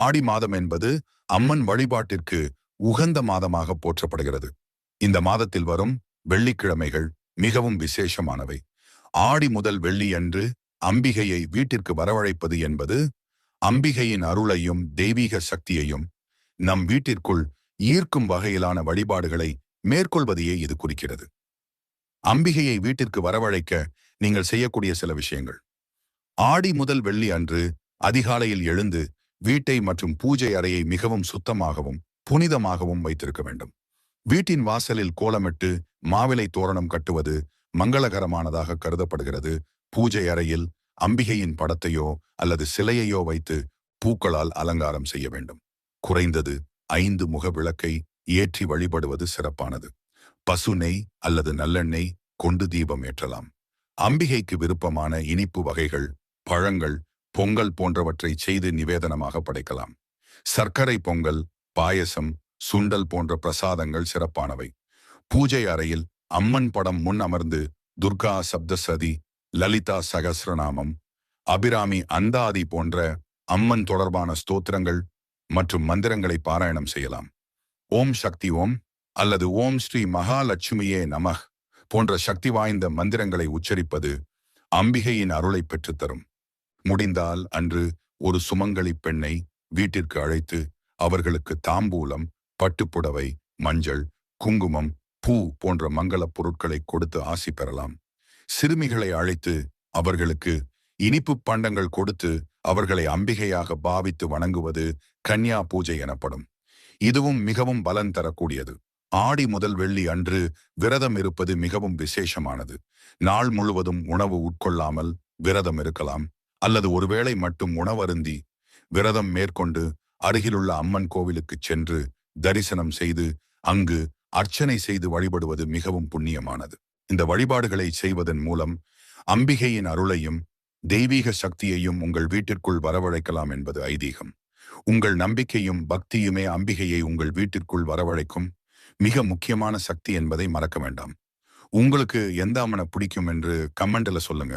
ஆடி மாதம் என்பது அம்மன் வழிபாட்டிற்கு உகந்த மாதமாக போற்றப்படுகிறது. இந்த மாதத்தில் வரும் வெள்ளிக்கிழமைகள் மிகவும் விசேஷமானவை. ஆடி முதல் வெள்ளி அன்று அம்பிகையை வீட்டிற்கு வரவழைப்பது என்பது அம்பிகையின் அருளையும் தெய்வீக சக்தியையும் நம் வீட்டிற்குள் ஈர்க்கும் வகையிலான வழிபாடுகளை மேற்கொள்வதையே இது குறிக்கிறது. அம்பிகையை வீட்டிற்கு வரவழைக்க நீங்கள் செய்யக்கூடிய சில விஷயங்கள். ஆடி முதல் வெள்ளி அன்று அதிகாலையில் எழுந்து வீட்டை மற்றும் பூஜை அறையை மிகவும் சுத்தமாகவும் புனிதமாகவும் வைத்திருக்க வேண்டும். வீட்டின் வாசலில் கோலமிட்டு மாவிலை தோரணம் கட்டுவது மங்களகரமானதாக கருதப்படுகிறது. பூஜை அறையில் அம்பிகையின் படத்தையோ அல்லது சிலையையோ வைத்து பூக்களால் அலங்காரம் செய்ய வேண்டும். குறைந்தது ஐந்து முக விளக்கை ஏற்றி வழிபடுவது சிறப்பானது. பசு நெய் அல்லது நல்லெண்ணெய் கொண்டு தீபம் ஏற்றலாம். அம்பிகைக்கு விருப்பமான இனிப்பு வகைகள் பழங்கள் பொங்கல் போன்றவற்றை செய்து நிவேதனமாக படைக்கலாம். சர்க்கரை பொங்கல் பாயசம் சுண்டல் போன்ற பிரசாதங்கள் சிறப்பானவை. பூஜை அறையில் அம்மன் படம் முன் அமர்ந்து துர்கா சப்தசதி லலிதா சகசிரநாமம் அபிராமி அந்தாதி போன்ற அம்மன் தொடர்பான ஸ்தோத்திரங்கள் மற்றும் மந்திரங்களை பாராயணம் செய்யலாம். ஓம் சக்தி ஓம் அல்லது ஓம் ஸ்ரீ மகாலட்சுமியே நமஹ் போன்ற சக்தி வாய்ந்த மந்திரங்களை உச்சரிப்பது அம்பிகையின் அருளை பெற்றுத்தரும். முடிந்தால் அன்று ஒரு சுமங்கலி பெண்ணை வீட்டிற்கு அழைத்து அவர்களுக்கு தாம்பூலம் பட்டுப்புடவை மஞ்சள் குங்குமம் பூ போன்ற மங்களப் பொருட்களை கொடுத்து ஆசி பெறலாம். சிறுமிகளை அழைத்து அவர்களுக்கு இனிப்பு பண்டங்கள் கொடுத்து அவர்களை அம்பிகையாக பாவித்து வணங்குவது கன்யா பூஜை எனப்படும். இதுவும் மிகவும் பலன் தரக்கூடியது. ஆடி முதல் வெள்ளி அன்று விரதம் இருப்பது மிகவும் விசேஷமானது. நாள் முழுவதும் உணவு உட்கொள்ளாமல் விரதம் இருக்கலாம். அல்லது ஒருவேளை மட்டும் உணவருந்தி விரதம் மேற்கொண்டு அருகிலுள்ள அம்மன் கோவிலுக்குச் சென்று தரிசனம் செய்து அங்கு அர்ச்சனை செய்து வழிபடுவது மிகவும் புண்ணியமானது. இந்த வழிபாடுகளை செய்வதன் மூலம் அம்பிகையின் அருளையும் தெய்வீக சக்தியையும் உங்கள் வீட்டிற்குள் வரவழைக்கலாம் என்பது ஐதீகம். உங்கள் நம்பிக்கையும் பக்தியுமே அம்பிகையை உங்கள் வீட்டிற்குள் வரவழைக்கும் மிக முக்கியமான சக்தி என்பதை மறக்க வேண்டாம். உங்களுக்கு எந்த அம்மனை பிடிக்கும் என்று கமெண்ட்ல சொல்லுங்க.